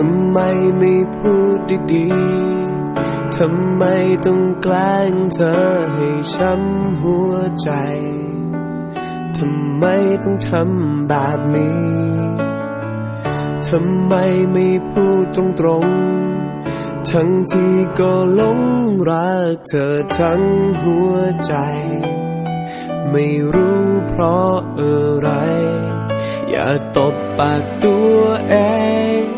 ทำไมไม่พูดดีๆ ทำไมต้องแกล้งเธอให้ช้ำหัวใจ ทำไมต้องทำแบบนี้ ทำไมไม่พูดตรงๆทั้งที่ก็หลงรักเธอทั้งหัวใจ ไม่รู้เพราะอะไร อย่าตบปากตัวเอง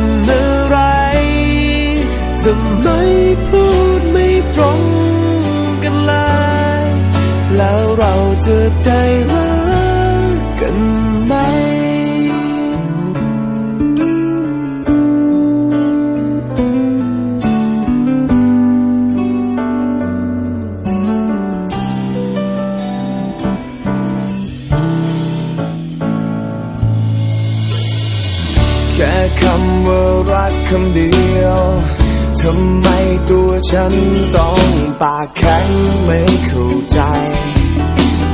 ทำไมพูดไม่ตรงกันเลยแล้วเราจะได้รักกันไหมแค่คำว่ารักคำเดียว ทำไมตัวฉันต้องปากแข็งไม่เข้าใจ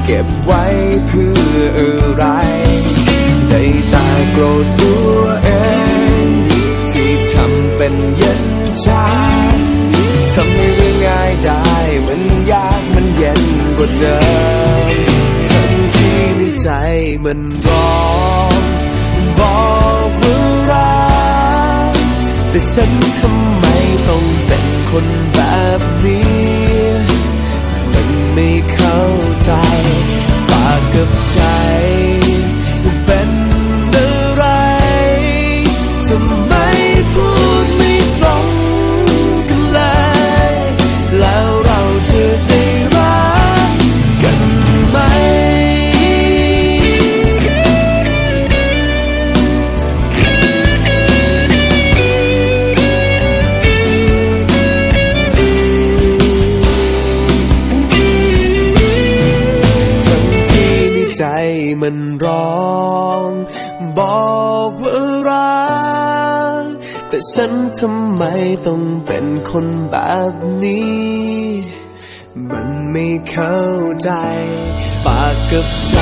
เก็บไว้เพื่ออะไร ได้แตาโกรธตัวเอง ที่ทำเป็นเย็นชาทำให้เรื่องง่ายได้มันยากมันเย็นกว่าเดิมทั้งที่ในใจมันร้องบอกว่ารักแต่ฉันทำไม ต้องเป็นคนแบบนี้ มันไม่เข้าใจ ปากกับใจ ใจมันร้อง บอกว่ารัก แต่ฉันทำไมต้องเป็นคนแบบนี้ มันไม่เข้าใจ ปากกับใจ